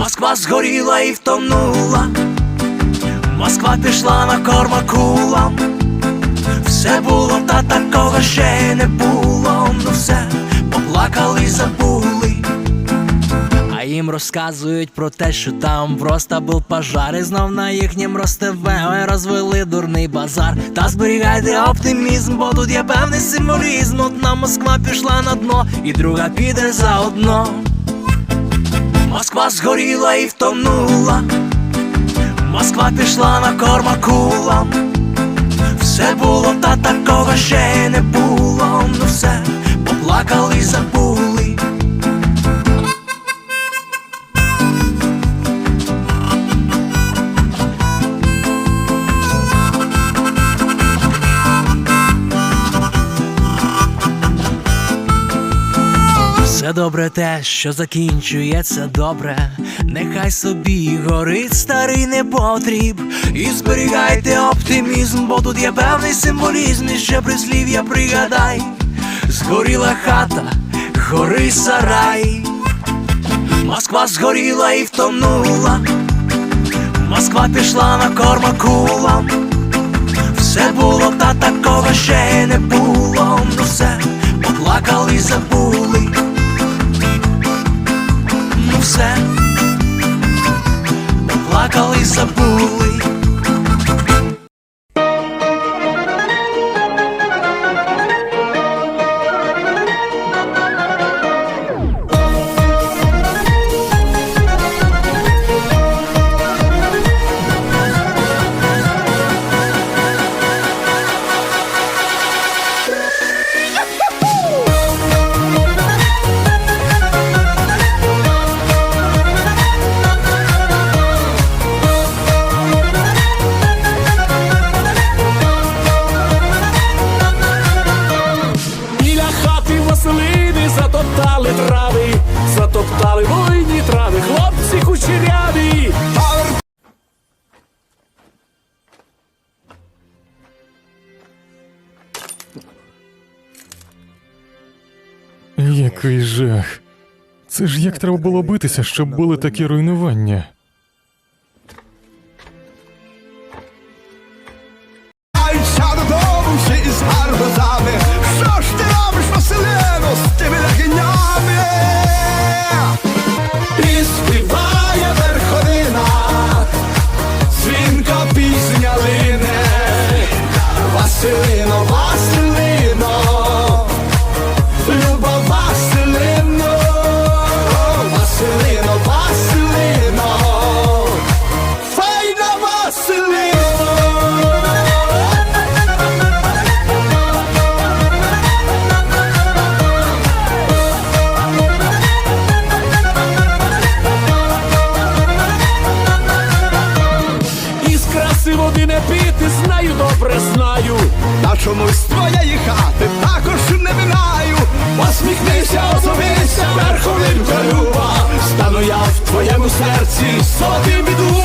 Москва згоріла і втонула, Москва пішла на корм акулам Все було, та такого ще не було. Ну все, поплакали, забули. А їм розказують про те, що там просто був пожар. І знов на їхнім ростеве розвели дурний базар. Та зберігайте оптимізм, бо тут є певний символізм. Одна Москва пішла на дно, і друга піде заодно Москва згоріла і втонула Москва пішла на корма акулам Все було, та такого ще не було. Ну все, поплакали, забули. Все добре те, що закінчується добре, нехай собі горить старий непотріб. І зберігайте оптимізм, бо тут є певний символізм, і ще прислів'я пригадай. Згоріла хата, гори сарай. Москва згоріла і втонула. Москва пішла на корм акулам. Все було, та такого ще не було. Ну все, поплакали, забули. Поплакали, забули. Який жах. Це ж як треба було битися, щоб були такі руйнування. Що ж ти робиш, Василино, з тими лягенями? І співає верховина, дзвінка пісня лине. Краси не піти, знаю, добре знаю. Та чомусь твоєї хати також не минаю. Посміхнися, озовися, верховинка люба. Стану я в твоєму серці, сотим біду.